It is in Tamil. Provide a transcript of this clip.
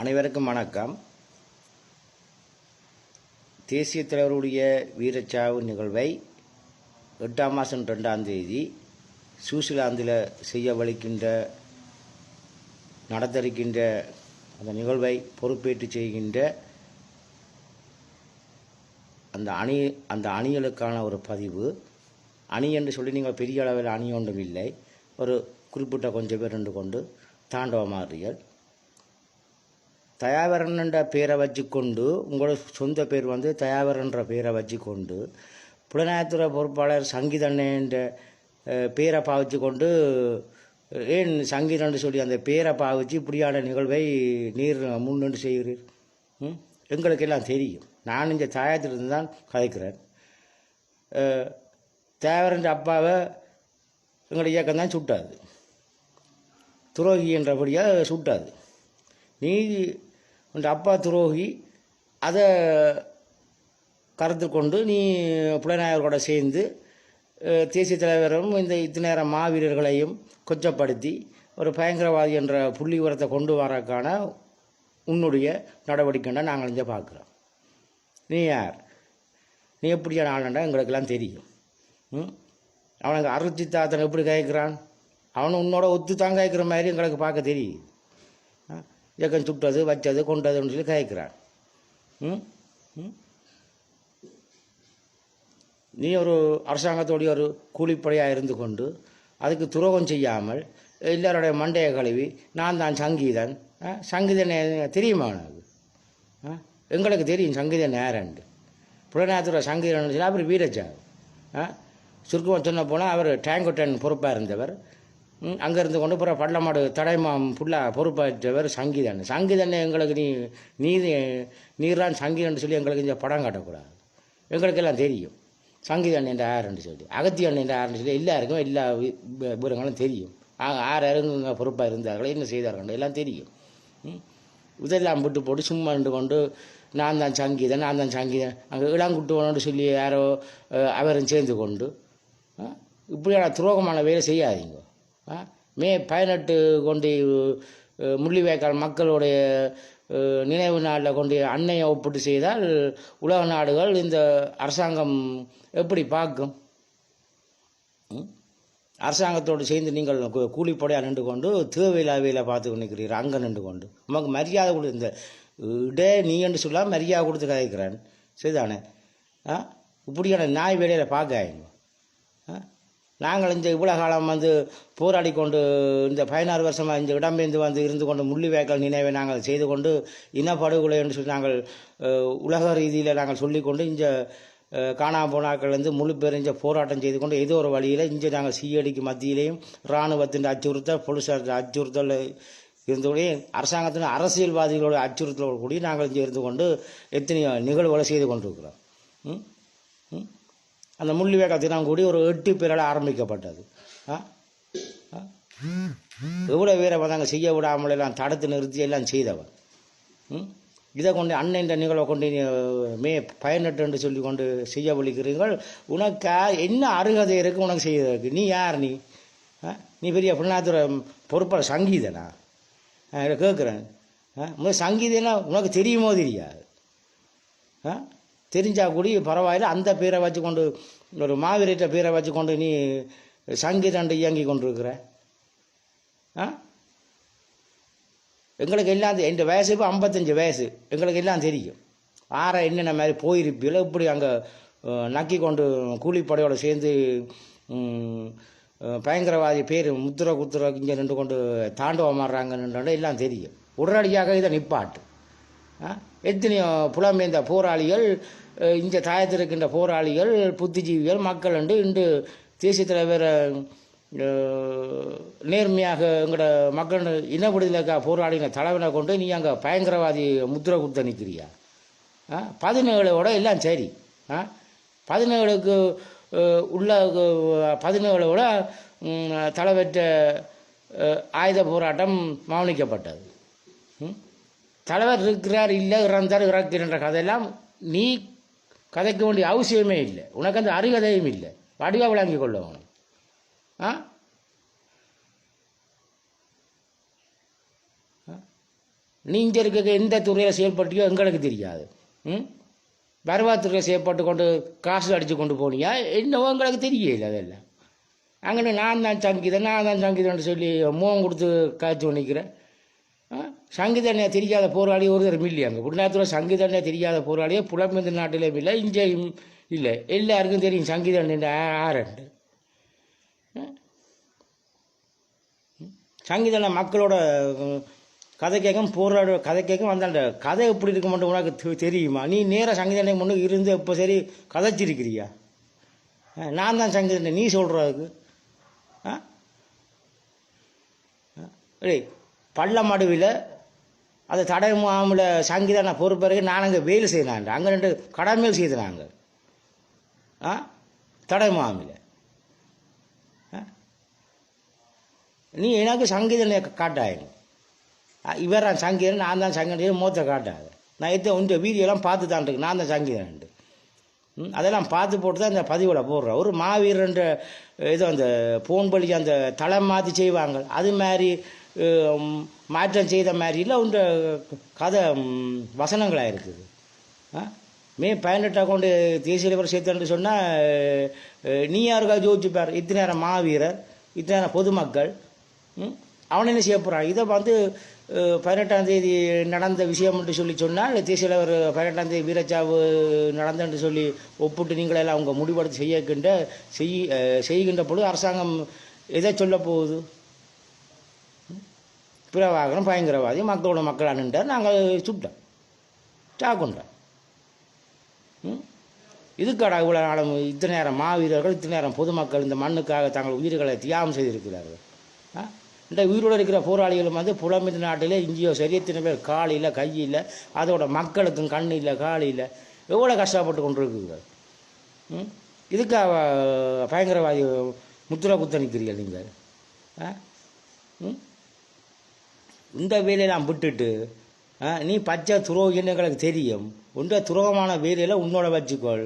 அனைவருக்கும் வணக்கம். தேசிய தலைவருடைய வீரச்சாவு நிகழ்வை எட்டாம் மாதம் ரெண்டாம் தேதி சுவிட்சர்லாந்தில் செய்யவழிக்கின்ற நடத்திருக்கின்ற அந்த நிகழ்வை பொறுப்பேற்று செய்கின்ற அந்த அணி அந்த அணிகளுக்கான ஒரு பதிவு. அணி என்று சொல்லி நீங்கள் பெரிய அளவில் அணி ஒன்றும் இல்லை. ஒரு குறிப்பிட்ட கொஞ்சம் பேர் ரெண்டு கொண்டு தாண்டவமாறியல் தயாவரன்ன்ற பேரை வச்சுக்கொண்டு உங்களோட சொந்த பேர் வந்து தயாவரன்ற பேரை வச்சுக்கொண்டு புலனாய்த்துறை பொறுப்பாளர் சங்கீதண்ணன்ற பேரை பாவிச்சு கொண்டு ஏன் சங்கீதன் சொல்லி அந்த பேரை பாவிச்சு இப்படியான நிகழ்வை நீர் முன்னின்று செய்கிறீர்? எங்களுக்கெல்லாம் தெரியும். நான் இந்த தாயத்திலிருந்து தான் கதைக்கிறேன் தேவரன்ற அப்பாவை எங்களுடைய இயக்கம் தான் சுட்டாது. துரோகி என்றபடியாக சுட்டாது. நீ உன் அப்பா துரோகி அதை கருத்து கொண்டு நீ புலனாயர்களோட சேர்ந்து தேசிய தலைவரும் இந்த இத்தனை நேரம் மாவீரர்களையும் கொச்சப்படுத்தி ஒரு பயங்கரவாதி என்ற புள்ளி உரத்தை கொண்டு வரக்கான உன்னுடைய நடவடிக்கைன்னா நாங்கள் இங்கே பார்க்குறோம் நீ யார்? நீ எப்படியான ஆளுண்டா எங்களுக்கெல்லாம் தெரியும். ம்? அவனுக்கு அருச்சி தாத்தன் எப்படி கேட்குறான் அவன் உன்னோட ஒத்து தான் கேட்குற மாதிரி எங்களுக்கு பார்க்க தெரியும். ஆ, இயக்கம் சுட்டது வச்சது கொண்டதுன்னு சொல்லி கேட்குறான் ம்? நீ ஒரு அரசாங்கத்தோடைய ஒரு கூலிப்படையாக இருந்து கொண்டு அதுக்கு துரோகம் செய்யாமல் எல்லாருடைய மண்டையை கழுவி நான் தான் சங்கீதன். ஆ, சங்கீதன் தெரியுமா உனக்கு? ஆ, எங்களுக்கு தெரியும் சங்கீதன் நேரண்டு புலநாயத்துறை சங்கீதன் அவர் வீரச்சார் ஆ? சுருக்கமாக சொன்ன போனால் அவர் டேங்கோட்டன் பொறுப்பாக இருந்தவர். அங்கே இருந்து கொண்டு போகிற பள்ளமாடு தடைமாம் ஃபுல்லாக பொறுப்பாற்றவர் சங்கீதன். சங்கீதன் எங்களுக்கு நீ நீதி நீர்தான் சங்கீதன் சொல்லி எங்களுக்கு இந்த படம் காட்டக்கூடாது. எங்களுக்கெல்லாம் தெரியும். சங்கீதன் என்ற ஆறுன்னு சொல்லி அகத்தியன் என்ற ஆறுன்னு சொல்லி எல்லாருக்கும் எல்லா விவரங்களும் தெரியும். ஆ- ஆறு இறங்குங்க பொறுப்பாக இருந்தார்கள் என்ன செய்தார்கள் எல்லாம் தெரியும். ம். இதெல்லாம் விட்டு போட்டு சும்மா நின்று கொண்டு நான் தான் சங்கீதன் நான் தான் சங்கீதன் அங்கே இளங்குட்டுவனோடு சொல்லி யாரோ அவரும் சேர்ந்து கொண்டு இப்படியான துரோகமான வேலை செய்யாதீங்க. மே பதினெட்டு கொண்டு முள்ளிவாய்க்கால் மக்களுடைய நினைவு நாளில் கொண்டு அன்னையை ஒப்பிட்டு செய்தால் உலக நாடுகள் இந்த அரசாங்கம் எப்படி பார்க்கும்? ம்? அரசாங்கத்தோடு சேர்ந்து நீங்கள் கூலிப்படையாக நின்று கொண்டு தேவையில்லாவையில் பார்த்து நிற்கிறீர்கள் அங்கே நின்று கொண்டு. உமக்கு மரியாதை கொடு இந்த இடே நீ என்று சொல்லாமல் மரியாதை கொடுத்து கதைக்கிறான். சரிதானே? ஆ? இப்படியான நாய் வேலையில் பார்க்காயங்க நாங்கள் இந்த இவ்வளோ காலம் வந்து போராடி கொண்டு இந்த பதினாறு வருஷமாக இந்த இடம்பெயர்ந்து வந்து இருந்து கொண்டு முள்ளிவேக்கல் நினைவை நாங்கள் செய்து கொண்டு இனப்படுகொலை என்று சொல்லி நாங்கள் உலக ரீதியில் நாங்கள் சொல்லிக்கொண்டு இந்த காணாம போனாக்கள்லேருந்து முழு பெருஞ்ச போராட்டம் செய்து கொண்டு ஏதோ ஒரு வழியில் இங்கே நாங்கள் சிஐடிக்கு மத்தியிலையும் இராணுவத்தின் அச்சுறுத்தல் போலீஸார் அச்சுறுத்தல் இருந்தபடி அரசாங்கத்தின் அரசியல்வாதிகளோட அச்சுறுத்தலோடு கூடி நாங்கள் இங்கே இருந்து கொண்டு எத்தனையோ நிகழ்வுகளை செய்து கொண்டிருக்கிறோம். ம்? ம்? அந்த முள்ளிவேக தினம் ஒரு எட்டு பேரால் ஆரம்பிக்கப்பட்டது. ஆ? ஆ? எவ்வளோ பேரை வந்தாங்க செய்ய விடாமல் எல்லாம் தடுத்து நிறுத்தி எல்லாம் செய்தவன். ம்? இதை கொண்டு அண்ணன் நிகழ்வை கொண்டு நீ, மே பயனற்று என்று சொல்லி கொண்டு செய்ய விழிக்கிறீர்கள். உனக்கு என்ன அருகதை இருக்கு உனக்கு செய்யறதுக்கு? நீ யார் நீ? ஆ? நீ பெரிய பிள்ளாத்துறை பொறுப்பாளர் சங்கீதனா? கேட்குறேன். ஆ? முதல் சங்கீதம்னா உனக்கு தெரியுமோ தெரியாது. தெரிஞ்சால் கூட பரவாயில்ல அந்த பேரை வச்சு கொண்டு ஒரு மாவீரட்ட பேரை வச்சு கொண்டு நீ சங்கீதண்டு இயங்கி கொண்டிருக்கிற. ஆ? எங்களுக்கு எல்லாம் தெ- என் வயசு இப்போ ஐம்பத்தஞ்சு வயசு எங்களுக்கு எல்லாம் தெரியும். ஆற என்னென்ன மாதிரி போயிருப்பீங்களோ இப்படி அங்கே நக்கி கொண்டு கூலிப்படையோடு சேர்ந்து பயங்கரவாதி பேர் முத்துர குத்துர இங்கே நின்று கொண்டு தாண்டவம் மாறுறாங்கன்னு எல்லாம் தெரியும். உடனடியாக இதை நிப்பாட்டு. ஆ? எத்தனையோ புலம்பெயர்ந்த போராளிகள் இந்த தாயத்தில் இருக்கின்ற போராளிகள் புத்திஜீவிகள் மக்கள் என்று இன்று தேசிய தலைவர் நேர்மையாக எங்களோட மக்கள் இன விடுதலைக்காக போராடின தலைவனை கொண்டு நீ அங்கே பயங்கரவாதி முத்திரை கொடுத்து நிற்கிறியா ஆ பதினேழோட எல்லாம் சரி. ஆ பதினேழுக்கு உள்ள பதினேழோட தலைவற்ற ஆயுத போராட்டம் மௌனிக்கப்பட்டது. தலைவர் இருக்கிறார் இல்லை இறந்தார் இறக்கிறன்ற கதையெல்லாம் நீ கதைக்க வேண்டிய அவசியமே இல்லை. உனக்கு அந்த அருகதையும் இல்லை. வடிவாக விளங்கி கொள்ளவன் ஆ? ஆ? இருக்க எந்த துறையில் செயல்பட்டியோ எங்களுக்கு தெரியாது. ம்? வருவாத்துறையில் செயல்பட்டு கொண்டு காசு அடித்து கொண்டு போனியா? என்னவோ எங்களுக்கு தெரியல அதெல்லாம். அங்கே நான் தான் சங்கீதம் நான் தான் சங்கீதம்னு சொல்லி முகம் கொடுத்து காய்ச்சி நிற்கிறேன். சங்கீதண்ணே தெரியாத போராளி ஒருத்தரும் இல்லையா அங்கே. புண்ணாத்துல சங்கீதண்ணே தெரியாத போராளியே புலம்பெந்த நாட்டிலேயும் இல்லை. இங்கேயும் இல்லை. எல்லாருக்கும் தெரியும் சங்கீதண்ண ஆரண்டு. சங்கீதண்ண மக்களோட கதை கேட்கும் போராட கதை கேட்கும் அந்த கதை எப்படி இருக்க மட்டும் உனக்கு தெ- தெரியுமா? நீ நேராக சங்கீதண்ணை முன்னு இருந்து இப்போ சரி கதைச்சிருக்கிறியா? நான் தான் சங்கீதண்ணை நீ சொல்கிறதுக்கு ஆ? பள்ளமடுவில் அந்த தடை முகாமில் சங்கீதம் நான் பொறுப்பிறகு நான் அங்கே வேலை செய்தாங்க அங்கே ரெண்டு கடமையில் செய்தாங்க ஆ? தடை முகாமில் நீ எனக்கு சங்கீதம் காட்டாயங்க இவர் தான் சங்கீதம் நான் தான் சங்கீதம் மூத்த காட்டாது நான் எத்த உண்டு வீடியோலாம் பார்த்து தான் இருக்கு. நான் தான் சங்கீதம் ம், அதெல்லாம் பார்த்து போட்டு தான் இந்த பதிவில் போடுறேன் ஒரு மாவீரன்ற ஏதோ அந்த போன் பலி அந்த தலை மாற்றி செய்வாங்க. அது மாதிரி மாற்றம் செய்த மாதிரியில் உண்ட கதை வசனங்களாக இருக்குது. ஆ? மே பதினெட்டாக கொண்டு தேசிய தலைவர் சேர்த்தன்னு சொன்னால் நீ யாருக்கா ஜோதிச்சுப்பார் இத்தனை நேரம் மாவீரர் இத்தனை நேரம் பொதுமக்கள் ம், அவன் என்ன செய்ய போகிறான் இதை வந்து பதினெட்டாம் தேதி நடந்த விஷயம் என்று சொல்லி சொன்னால் தேசிய தலைவர் பதினெட்டாம் தேதி வீரச்சாவு நடந்தன்னு சொல்லி ஒப்பிட்டு நீங்களெல்லாம் அவங்க முடிவெடுத்து செய்யக்கின்ற செய் செய்கின்ற பொழுது அரசாங்கம் எதை சொல்ல போகுது? பிரபாகரன் பயங்கரவாதி மக்களோட மக்கள் அணுண்டார் நாங்கள் சுட்டோம். சாக்குண்டோம் ம்? இதுக்காடா இவ்வளோ நாளும் இத்தனை நேரம் மாவீரர்கள் இத்தனை நேரம் பொதுமக்கள் இந்த மண்ணுக்காக தங்கள் உயிர்களை தியாகம் செய்திருக்கிறார்கள். ஆ? இந்த உயிரோடு இருக்கிற போராளிகளும் வந்து புலம்பெயர்ந்த நாட்டிலே இங்கேயோ சரி எத்தனை பேர் கால் இல்லை கை இல்லை அதோட மக்களுக்கும் கண் இல்லை காலையில் இல்லை எவ்வளோ கஷ்டப்பட்டு கொண்டுருக்குங்க ம்? இதுக்காக பயங்கரவாதி முத்துரை குத்த நிற்கிறீர்கள் நீங்கள். ஆ? ம்? இந்த வேலையெல்லாம் விட்டுட்டு நீ பச்சை துரோகின்னு எங்களுக்கு தெரியும். உண்ட துரோகமான வேலையில் உன்னோட வச்சுக்கொள்.